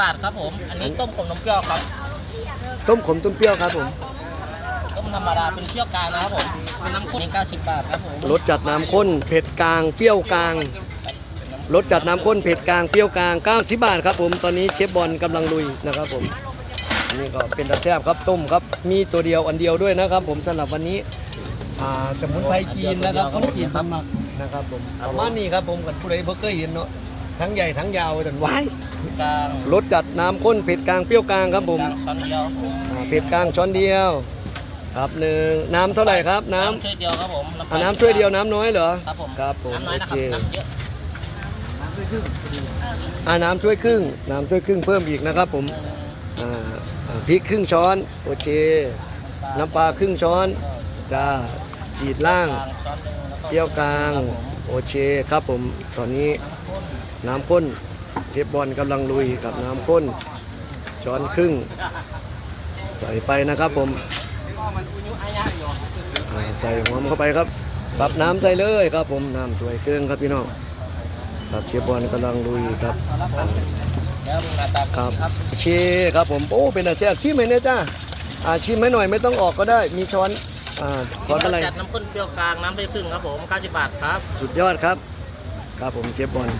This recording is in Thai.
บาทครับผม อันนี้ต้มขมนมเปรี้ยวครับ ต้มขมต้มเปรี้ยวครับผม ต้มธรรมดาเป็นเปรี้ยวกลางนะครับผมเป็นน้ำข้นนี่90บาทครับผมรสจัดน้ำข้นเผ็ดกลางเปรี้ยวกลางรสจัดน้ำข้นเผ็ดกลางเปรี้ยวกลาง90บาทครับผม ตอนนี้เชฟบอลกำลังลุยนะครับผม นี่ก็เป็นตาแซ่บครับต้มครับ มีตัวเดียวอันเดียวด้วยนะครับ ผมสำหรับวันนี้อ่าสมุนไพรจีนนะครับคนจีนทำมานะครับผมประมาณนี้ครับผมกับผู้ใดเพิ่เคยเห็นเนาะ ทั้งใหญ่ทั้งยาวจนไว้กลางรสจัดน้ำข้นเผ็ดกลางเปรี้ยวกลางครับผมกลางช้อนเดียวอ่าเผ็ดกลางช้อนเดียว ครับหนึ่งน้ำเท่าไหร่ครับ น้ำน้ำถ้วยเดียวครับผมอ่าน้ำถ้วยเดียวน้ำน้อยเหรอครับผมครับผมน้ำน้อยนะคโอรับเคน้ำเยอะอ่าน้ำถ้วยครึ่ง น้ำถ้วยครึ่งเพิ่มอีกนะครับผมอ่าอ่าพริกครึ่งช้อนโอเคน้ำปลาครึ่งช้อนจ้าขีดล่าง กลางช้อนหนึ่งแล้วก็เปรี้ยวกลาง ครับผม โอเคครับผมตอนนี้น้ำข้นเชฟบอลกำลังลุยกับน้ำข้นช้อนครึ่ง ใส่ไปนะครับผมใส่หอมเข้าไปครับปรับน้ำใส่เลยครับผมน้ำถ้วยเครื่องครับพี่น้องครับเชฟบอลกำลังลุยครับครับเชครับผมโอ้เป็นอาเซียชิมไหมเนี่ยจ้าอาชิมให้หน่อยไม่ต้องออกก็ได้ มีช้อน อ่าช้อนอะไร จัดน้ำข้นเปรี้ยวกลางน้ำถ้วยครึ่งครับผม90บาทครับ สุดยอดครับ ครับผมเชฟบอล